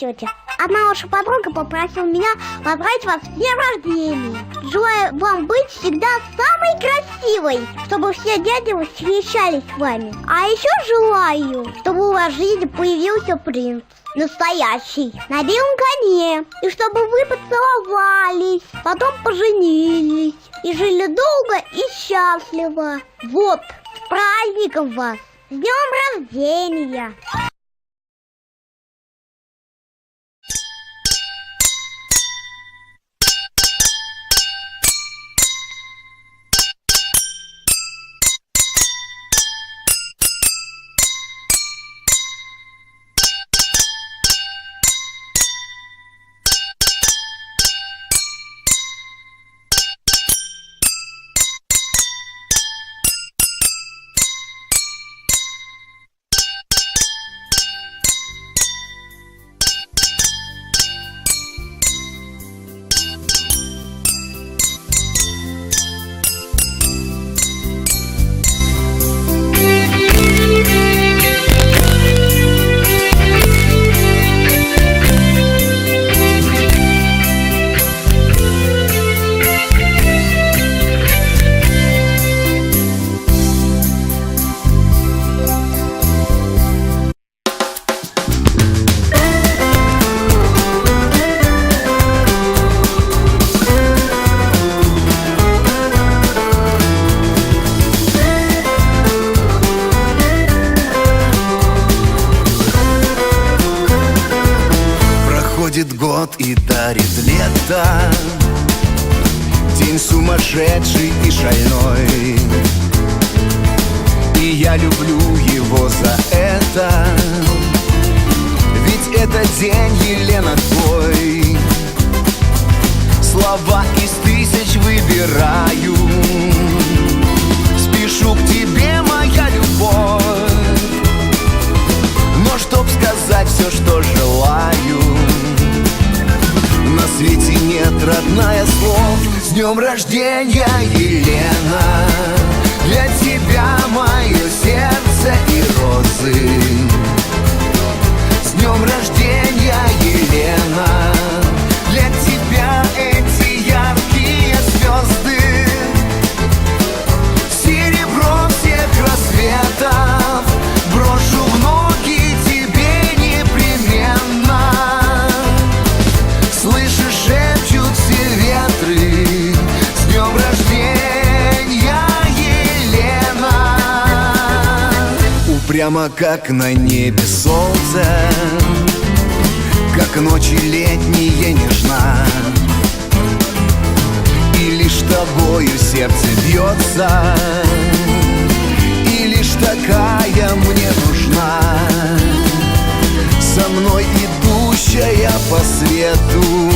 тетя. Одна ваша подруга попросила меня поздравить вас с днем рождения. Желаю вам быть всегда самой красивой, чтобы все дяди восхищались вами. А еще желаю, чтобы у вас в жизни появился принц. Настоящий, на белом коне. И чтобы вы поцеловались, потом поженились. И жили долго и счастливо. Вот, с праздником вас! С днем рождения! Проходит год и дарит лето. День сумасшедший и шальной. И я люблю его за это. Ведь это день, Елена, твой. Слова из тысяч выбираю. Спешу к тебе, моя любовь. Но чтоб сказать все, что желаю родная, слов. С днем рождения, Елена. Для тебя мое сердце и розы. С днем рождения, Елена Упрямо, как на небе солнце Как ночи летние нежна. И лишь тобою сердце бьется И лишь такая мне нужна. Со мной идущая по свету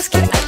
más que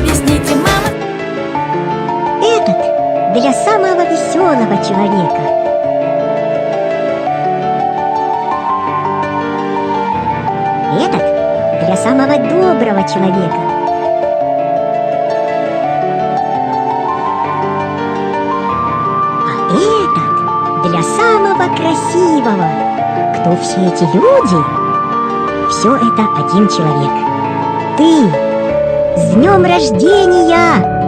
Объясните, мама Этот для самого веселого человека. Этот для самого доброго человека. А этот для самого красивого. Кто все эти люди? Все это один человек. Ты! С днем рождения!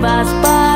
vas para